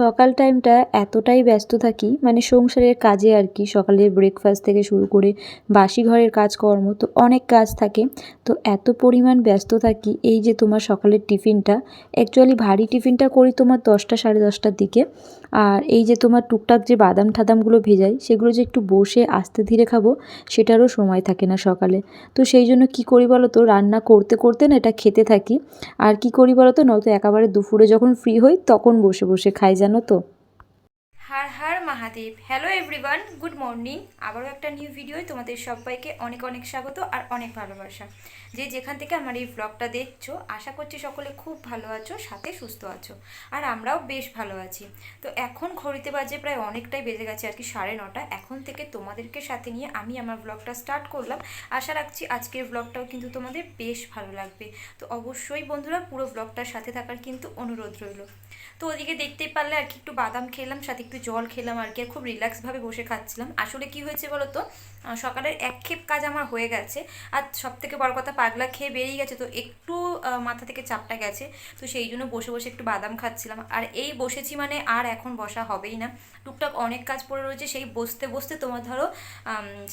সকাল টাইমটা এতটাই ব্যস্ত থাকি মানে সংসারের কাজে আর কি, সকালের ব্রেকফাস্ট থেকে শুরু করে বাসি ঘরের কাজকর্ম, তো অনেক কাজ থাকে, তো এত পরিমাণ ব্যস্ত থাকি, এই যে তোমার সকালের টিফিনটা অ্যাকচুয়ালি ভারী টিফিনটা করি তোমার দশটা সাড়ে দশটার দিকে, আর এই যে তোমার টুকটাক যে বাদাম ঠাদামগুলো ভেজাই, সেগুলো যে একটু বসে আস্তে ধীরে খাব, সেটারও সময় থাকে না সকালে, তো সেই জন্য কি করি বলো তো রান্না করতে করতে না এটা খেতে থাকি, আর কি করি বলো তো নয়তো একেবারে দুপুরে যখন ফ্রি হই, তখন বসে বসে খাই জানো তো? Mahadev. Hello everyone good morning আবারও একটা নিউ ভিডিওয় তোমাদের সবাইকে অনেক অনেক স্বাগত আর অনেক ভালোবাসা। যে যেখান থেকে আমার এই ব্লগটা দেখছ, আশা করছি সকলে খুব ভালো আছো, সাথে সুস্থ আছো। আর আমরাও বেশ ভালো আছি। তো এখন ঘড়িতে বাজে প্রায় অনেকটাই বেজে গেছে আর কি সাড়ে নটা। এখন থেকে তোমাদেরকে সাথে নিয়ে আমি আমার ব্লগটা স্টার্ট করলাম। আশা রাখছি আজকের ব্লগটাও কিন্তু তোমাদের বেশ ভালো লাগবে। তো অবশ্যই বন্ধুরা পুরো ব্লগটার সাথে থাকার কিন্তু অনুরোধ রইল। তো ওদিকে দেখতেই পারলে আর কি একটু বাদাম খেলাম, সাথে একটু জল খেলাম আর কি, আর খুব রিল্যাক্সভাবে বসে খাচ্ছিলাম। আসলে কি হয়েছে বলো তো সকালের এক ক্ষেপ কাজ আমার হয়ে গেছে, আর সব থেকে বড় কথা পাগলা খেয়ে বেরিয়ে গেছে, তো একটু মাথা থেকে চাপটা গেছে, তো সেই জন্য বসে বসে একটু বাদাম খাচ্ছিলাম। আর এই বসেছি মানে আর এখন বসা হবেই না। টুকটাক অনেক কাজ পড়ে রয়েছে, সেই বসতে বসতে তোমার ধরো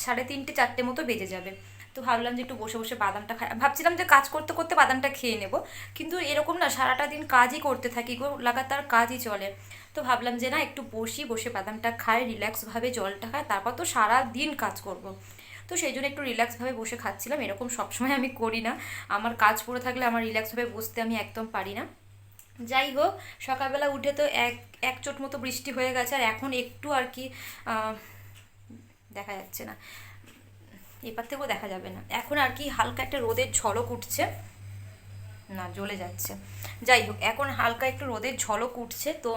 সাড়ে তিনটে চারটে মতো বেজে যাবে। তো ভাবলাম যে একটু বসে বসে বাদামটা খাই। ভাবছিলাম যে কাজ করতে করতে বাদামটা খেয়ে নেব, কিন্তু এরকম না সারাটা দিন কাজই করতে থাকি গো, লাগাতার কাজই চলে। তো ভাবলাম যে না, একটু বসি, বসে বাদামটা খাই, রিল্যাক্সভাবে জলটা খাই, তারপর তো সারা দিন কাজ করব। তো সেই জন্য একটু রিল্যাক্সভাবে বসে খাচ্ছিলাম, এরকম সবসময় আমি করি না। আমার কাজ পড়ে থাকলে আমার রিল্যাক্সভাবে বসতে আমি একদম পারি না। যাই হোক, সকালবেলা উঠে তো এক এক চোট মতো বৃষ্টি হয়ে গেছে, আর এখন একটু আর কি দেখা যাচ্ছে না। এপার থেকেও দেখা যাবে না। এখন আর কি হালকা একটা রোদের ঝলক উঠছে। না, জ্বলে যাচ্ছে। যাই হোক, এখন হালকা একটু রোদের ঝলক উঠছে, তো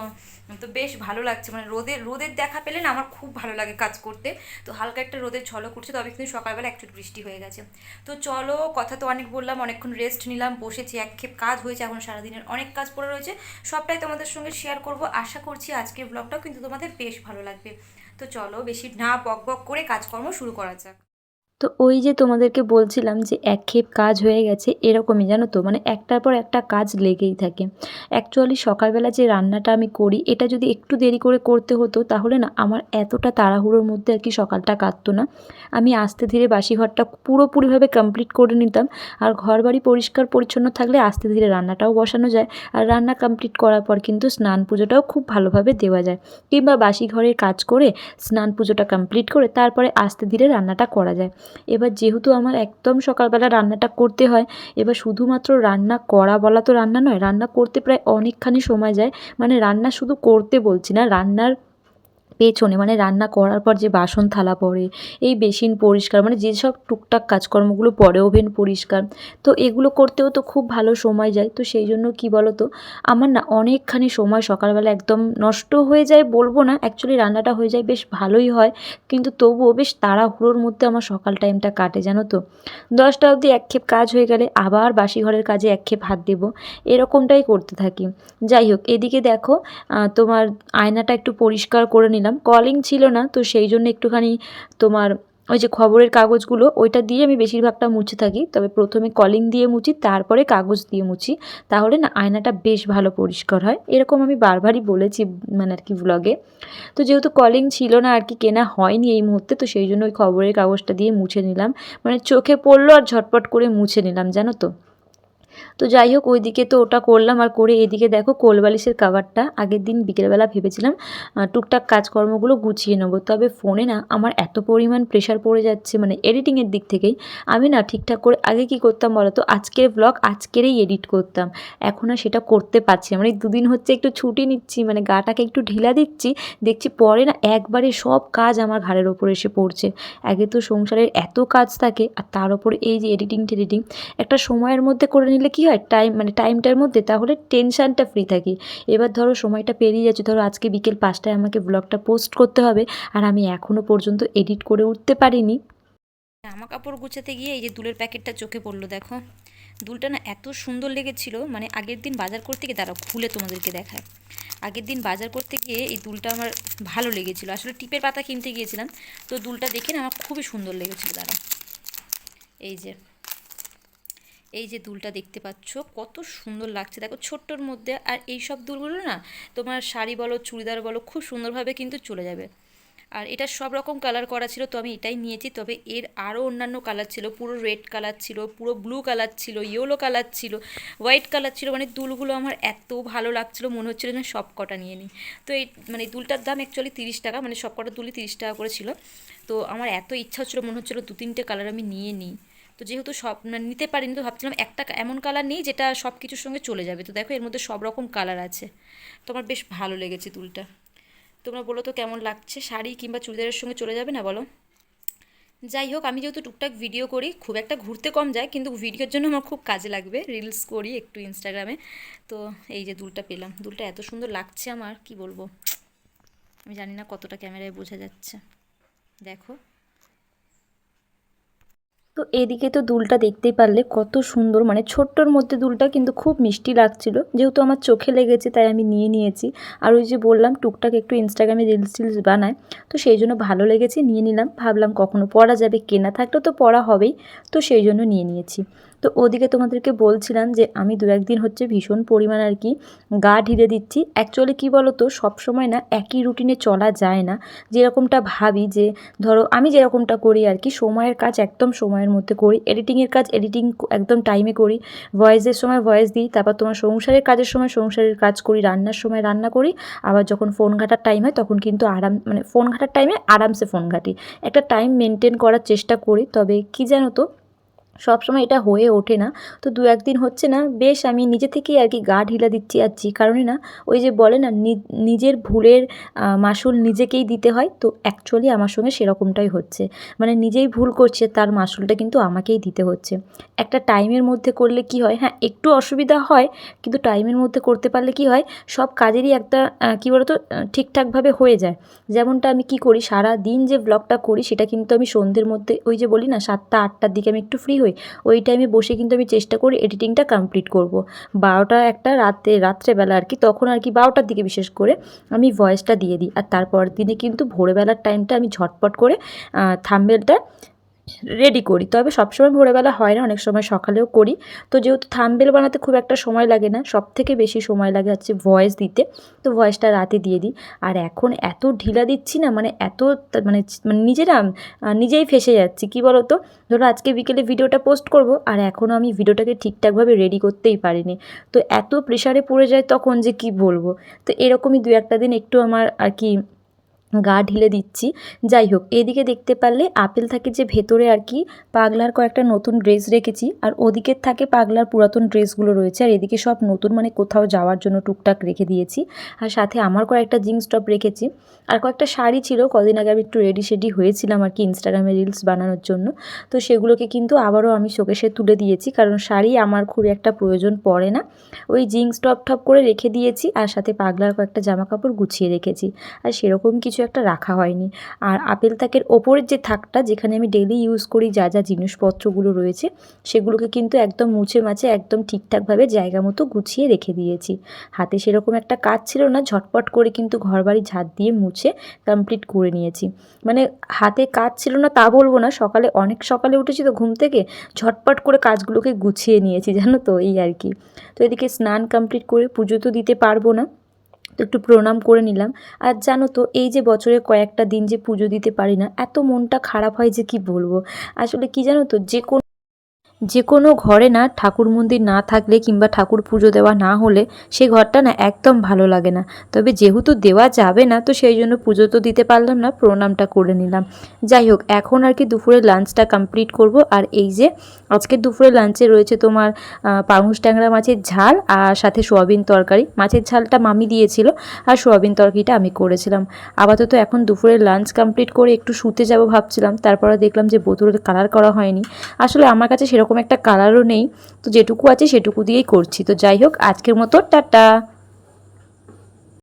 তো বেশ ভালো লাগছে। মানে রোদের রোদের দেখা পেলে না আমার খুব ভালো লাগে কাজ করতে। তো হালকা একটা রোদের ঝলক উঠছে, তবে কিন্তু সকালবেলা একটু বৃষ্টি হয়ে গেছে। তো চলো, কথা তো অনেক বললাম, অনেকক্ষণ রেস্ট নিলাম, বসেছি একক্ষেপ কাজ হয়েছে, এখন সারাদিনের অনেক কাজ পড়ে রয়েছে। সবটাই তোমাদের সঙ্গে শেয়ার করব। আশা করছি আজকের ব্লগটাও কিন্তু তোমাদের বেশ ভালো লাগবে। তো চলো, বেশি না বক বক করে কাজকর্ম শুরু করা যাক। তো ওই যে তোমাদেরকে বলছিলাম যে একক্ষেপ কাজ হয়ে গেছে, এরকমই জানো তো? মানে একটার পর একটা কাজ লেগেই থাকে। অ্যাকচুয়ালি সকালবেলা যে রান্নাটা আমি করি, এটা যদি একটু দেরি করে করতে হতো, তাহলে না আমার এতটা তাড়াহুড়োর মধ্যে আর কি সকালটা কাটতো না। আমি আস্তে ধীরে বাসি ঘরটা পুরোপুরিভাবে কমপ্লিট করে নিতাম। আর ঘর বাড়ি পরিষ্কার পরিচ্ছন্ন থাকলে আস্তে ধীরে রান্নাটাও বসানো যায়। আর রান্না কমপ্লিট করার পর কিন্তু স্নান পুজোটাও খুব ভালোভাবে দেওয়া যায়। কিংবা বাসি ঘরের কাজ করে স্নান পুজোটা কমপ্লিট করে তারপরে আস্তে ধীরে রান্নাটা করা যায়। এবার যেহেতু আমার একদম সকালবেলা রান্নাটা করতে হয়, এবার শুধুমাত্র রান্না করা বলা তো রান্না নয়, রান্না করতে প্রায় অনেকখানি সময় যায়। মানে রান্না শুধু করতে বলছি না, রান্নার পেছনে মানে রান্না করার পর যে বাসন থালা পড়ে, এই বেসিন পরিষ্কার মানে যেসব টুকটাক কাজকর্মগুলো পড়ে ওভেন পরিষ্কার, তো এগুলো করতেও তো খুব ভালো সময় যায়। তো সেই জন্য কি বলো তো আমার না অনেকখানি সময় সকালবেলা একদম নষ্ট হয়ে যায় বলব না অ্যাকচুয়ালি রান্নাটা হয়ে যায় বেশ ভালোই হয়, কিন্তু তবুও বেশ তাড়াহুড়োর মধ্যে আমার সকাল টাইমটা কাটে, জানো তো। দশটা অবধি একক্ষেপ কাজ হয়ে গেলে আবার বাসি ঘরের কাজে একক্ষেপ হাত দেবো, এরকমটাই করতে থাকি। যাই হোক, এদিকে দেখো তোমার আয়নাটা একটু পরিষ্কার করে নিলাম। কলিং ছিল না, তো সেই জন্য একটুখানি তোমার ওই যে খবরের কাগজগুলো, ওইটা দিয়ে আমি বেশিরভাগটা মুছে থাকি। তবে প্রথমে কলিং দিয়ে মুছি, তারপরে কাগজ দিয়ে মুছি। তাহলে না, আয়নাটা বেশ ভালো পরিষ্কার হয়। এরকম আমি বারবারই বলেছি মানে আর কি ব্লগে তো যেহেতু কলিং ছিল না, আর কি কেনা হয়নি এই মুহূর্তে, তো সেই জন্য ওই খবরের কাগজটা দিয়ে মুছে নিলাম। মানে চোখে পড়ল আর ঝটপট করে মুছে নিলাম, জানো তো? তো যাই হোক, ওইদিকে তো ওটা করলাম। আর করে এদিকে দেখো, কোলবালিশের কাভারটা আগের দিন বিকেলবেলা ভেবেছিলাম টুকটাক কাজকর্মগুলো গুছিয়ে নেব। তবে ফোনে না আমার এত পরিমাণ প্রেশার পড়ে যাচ্ছে মানে এডিটিংয়ের দিক থেকেই। আমি না ঠিকঠাক করে, আগে কি করতাম বলো তো, আজকের ব্লগ আজকেরই এডিট করতাম। এখন আর সেটা করতে পারছি না। মানে দুদিন হচ্ছে একটু ছুটি নিচ্ছি মানে গাটাকে একটু ঢিলা দিচ্ছি। দেখছি পরে না একবারে সব কাজ আমার ঘাড়ের ওপর এসে পড়ছে। আগে তো সংসারের এত কাজ থাকে, আর তার ওপর এই যে এডিটিং টেডিটিং, একটা সময়ের মধ্যে করে কি হয়? টাইম মানে টাইমটার মধ্যে তাহলে টেনশানটা ফ্রি থাকি। এবার ধরো সময়টা পেরিয়ে যাচ্ছে, ধরো আজকে বিকেল পাঁচটায় আমাকে ব্লগটা পোস্ট করতে হবে আর আমি এখনও পর্যন্ত এডিট করে উঠতে পারিনি। জামা কাপড় গুছাতে গিয়ে এই যে দুলের প্যাকেটটা চোখে পড়ল, দেখো। দুলটা না এত সুন্দর লেগেছিল মানে আগের দিন বাজার করতে গিয়ে, দাঁড়াও, খুলে তোমাদেরকে দেখায় আগের দিন বাজার করতে গিয়ে এই দুলটা আমার ভালো লেগেছিল। আসলে টিপের পাতা কিনতে গিয়েছিলাম, তো দুলটা দেখে না আমার খুবই সুন্দর লেগেছিল, দাঁড়াও। এই যে এই যে দুলটা দেখতে পাচ্ছ, কত সুন্দর লাগছে। দেখো ছোট্টর মধ্যে আর এই সব দুলগুলো না, তোমার শাড়ি বলো, চুড়িদার বলো, খুব সুন্দরভাবে কিন্তু চলে যাবে। আর এটা সব রকম কালার করা ছিল, তো আমি এটাই নিয়েছি। তবে এর আরও অন্যান্য কালার ছিল, পুরো রেড কালার ছিল, পুরো ব্লু কালার ছিল ইয়েলো কালার ছিল হোয়াইট কালার ছিল মানে দুলগুলো আমার এত ভালো লাগছিল, মনে হচ্ছিল যে সব কটা নিয়ে নিই। তো এই মানে দুলটার দাম অ্যাকচুয়ালি তিরিশ টাকা মানে সব কটা দুলই তিরিশ টাকা করে ছিল। তো আমার এত ইচ্ছা হচ্ছিল, মনে হচ্ছিল দু তিনটে কালার আমি নিয়ে নিই। তো যেহেতু সব মানে নিতে পারিনি তো ভাবছিলাম একটা এমন কালার নেই যেটা সব কিছুর সঙ্গে চলে যাবে। তো দেখো এর মধ্যে সব রকম কালার আছে। তো আমার বেশ ভালো লেগেছে দুলটা তোমরা বলো তো কেমন লাগছে? শাড়ি কিংবা চুড়িদারের সঙ্গে চলে যাবে না বলো? যাই হোক, আমি যেহেতু টুকটাক ভিডিও করি, খুব একটা ঘুরতে কম যায়, কিন্তু ভিডিওর জন্য আমার খুব কাজে লাগবে। রিলস করি একটু ইনস্টাগ্রামে তো এই যে দুলটা পেলাম। দুলটা এত সুন্দর লাগছে আমার, কি বলব? আমি জানি না কতটা ক্যামেরায় বোঝা যাচ্ছে। দেখো। তো এদিকে তো দুলটা দেখতেই পারলে কত সুন্দর মানে ছোট্টর মধ্যে দুলটা কিন্তু খুব মিষ্টি লাগছিল। যেহেতু আমার চোখে লেগেছে তাই আমি নিয়ে নিয়েছি। আর ওই যে বললাম, টুকটাক একটু ইনস্টাগ্রামে রিলস টিলস বানায় তো সেই জন্য ভালো লেগেছে, নিয়ে নিলাম। ভাবলাম কখনো পরা যাবে কেনা, থাকলে তো পরা হবেই, তো সেই জন্য নিয়ে নিয়েছি। তো ওদিকে তোমাদেরকে বলছিলাম যে আমি দু একদিন হচ্ছে ভীষণ পরিমাণ আর কি গা ঢিলে দিচ্ছি। অ্যাকচুয়ালি কী বলো তো না একই রুটিনে চলা যায় না। যেরকমটা ভাবি যে ধরো আমি যেরকমটা করি আর কি, সময়ের কাজ একদম সময়ের মধ্যে করি। এডিটিংয়ের কাজ এডিটিং একদম টাইমে করি। ভয়েসের সময় ভয়েস দিই, তারপর তোমার সংসারের কাজের সময় সংসারের কাজ করি, রান্নার সময় রান্না করি। আবার যখন ফোন ঘাটার টাইম হয়, তখন কিন্তু আরাম মানে ফোন ঘাটার টাইমে আরামসে ফোন ঘাটি। একটা টাইম মেনটেন করার চেষ্টা করি, তবে কি জানো তো সবসময় এটা হয়ে ওঠে না। তো দু একদিন হচ্ছে না, বেশ আমি নিজে থেকেই আর কি গা ঢিলা দিচ্ছি আর যে কারণে না, ওই যে বলে না নিজের ভুলের মাসুল নিজেকেই দিতে হয়। তো অ্যাকচুয়ালি আমার সঙ্গে সেরকমটাই হচ্ছে। মানে নিজেই ভুল করছে, তার মাসুলটা কিন্তু আমাকেই দিতে হচ্ছে। একটা টাইমের মধ্যে করলে কি হয়? হ্যাঁ একটু অসুবিধা হয়, কিন্তু টাইমের মধ্যে করতে পারলে কি হয়? সব কাজেরই একটা কী বলতো ঠিকঠাকভাবে হয়ে যায়। যেমনটা আমি কি করি? সারা দিন যে ব্লগটা করি, সেটা কিন্তু আমি সন্ধ্যের মধ্যে, ওই যে বলি না, সাতটা, আটটার দিকে আমি একটু ফ্রি হই ওই টাইমে বসে কিন্তু আমি চেষ্টা করি এডিটিংটা কমপ্লিট করব। বারোটা একটা রাতে, রাত্রেবেলা আর কি, তখন আর কি বারোটার দিকে বিশেষ করে আমি ভয়েসটা দিয়ে দিই। আর তারপর দিনে কিন্তু ভোরবেলার টাইমটা আমি ঝটপট করে থাম্বেলটা রেডি করি। তবে সবসময় ভোরবেলা হয় না, অনেক সময় সকালেও করি। তো যেহেতু থাম্বেল বানাতে খুব একটা সময় লাগে না সব থেকে বেশি সময় লাগে হচ্ছে ভয়েস দিতে। তো ভয়েসটা রাতে দিয়ে দিই। আর এখন এত ঢিলা দিচ্ছি না মানে এত মানে মানে নিজেরা নিজেই ফেসে যাচ্ছি। কি বলো তো ধরো আজকে বিকেলে ভিডিওটা পোস্ট করব, আর এখনও আমি ভিডিওটাকে ঠিকঠাকভাবে রেডি করতেই পারিনি। তো এত প্রেশারে পড়ে যায় তখন যে কি বলব? তো এরকমই দু একটা দিন একটু আমার আর কি গা ঢিলে দিচ্ছি। যাই হোক, এদিকে দেখতে পারলে আপেল থাকে যে ভেতরে আর কি, পাগলার কয়েকটা নতুন ড্রেস রেখেছি। আর ওদিকের থাকে পাগলার পুরাতন ড্রেসগুলো রয়েছে। আর এদিকে সব নতুন মানে কোথাও যাওয়ার জন্য টুকটাক রেখে দিয়েছি। আর সাথে আমার কয়েকটা জিন্স টপ রেখেছি। আর কয়েকটা শাড়ি ছিল, কদিন আগে আমি একটু রেডি শেডি হয়েছিলাম আর কি ইনস্টাগ্রামে রিলস বানানোর জন্য। তো সেগুলোকে কিন্তু আবারও আমি শোকেশে তুলে দিয়েছি। কারণ শাড়ি আমার খুব একটা প্রয়োজন পড়ে না। ওই জিন্স টপ টপ করে রেখে দিয়েছি। আর সাথে পাগলার কয়েকটা জামা কাপড় গুছিয়ে রেখেছি। আর সেরকম কিছু একটা রাখা হয়নি। আর আপেল তাকের ওপরের যে থাকটা, যেখানে আমি ডেলি ইউজ করি যা যা জিনিসপত্রগুলো রয়েছে, সেগুলোকে কিন্তু একদম মুছে মাছে একদম ঠিকঠাকভাবে জায়গা মতো গুছিয়ে রেখে দিয়েছি। হাতে সেরকম একটা কাজ ছিল না, ঝটপট করে কিন্তু ঘরবাড়ি ঝাঁট দিয়ে মুছে কমপ্লিট করে নিয়েছি। মানে হাতে কাজ ছিল না তা বলব না, সকালে অনেক সকালে উঠেছি তো ঘুম থেকে, ঝটপট করে কাজগুলোকে গুছিয়ে নিয়েছি, জানো তো, এই আর কি। তো এদিকে স্নান কমপ্লিট করে পুজো তো দিতে পারব না। তো একটু প্রণাম করে নিলাম। আর জানো তো, এই যে বছরে কয়েকটা দিন যে পুজো দিতে পারি না, এত মনটা খারাপ হয় যে কি বলব? আসলে কি জানো তো, যে কোনো যে কোনো ঘরে না ঠাকুর মন্দির না থাকলে কিংবা ঠাকুর পুজো দেওয়া না হলে সেই ঘরটা না একদম ভালো লাগে না। তবে যেহেতু দেওয়া যাবে না, তো সেই জন্য পুজো তো দিতে পারলাম না, প্রণামটা করে নিলাম। যাই হোক, এখন আর কি দুপুরে লাঞ্চটা কমপ্লিট করব। আর এই যে আজকে দুপুরে লাঞ্চে রয়েছে তোমার পাঙুশ ট্যাংরা মাছের ঝাল আর সাথে সোয়াবিন তরকারি। মাছের ঝালটা মামি দিয়েছিল আর সোয়াবিন তরকারিটা আমি করেছিলাম। আপাতত এখন দুপুরে লাঞ্চ কমপ্লিট করে একটু শুতে যাব ভাবছিলাম। তারপরে দেখলাম যে বোতলের কালার করা হয়নি। আসলে আমার কাছে সেরকম একটা কালারও নেই। তো যেটুকু আছে সেটুকু দিয়েই করছি। তো যাই হোক, আজকের মতো, টাটা।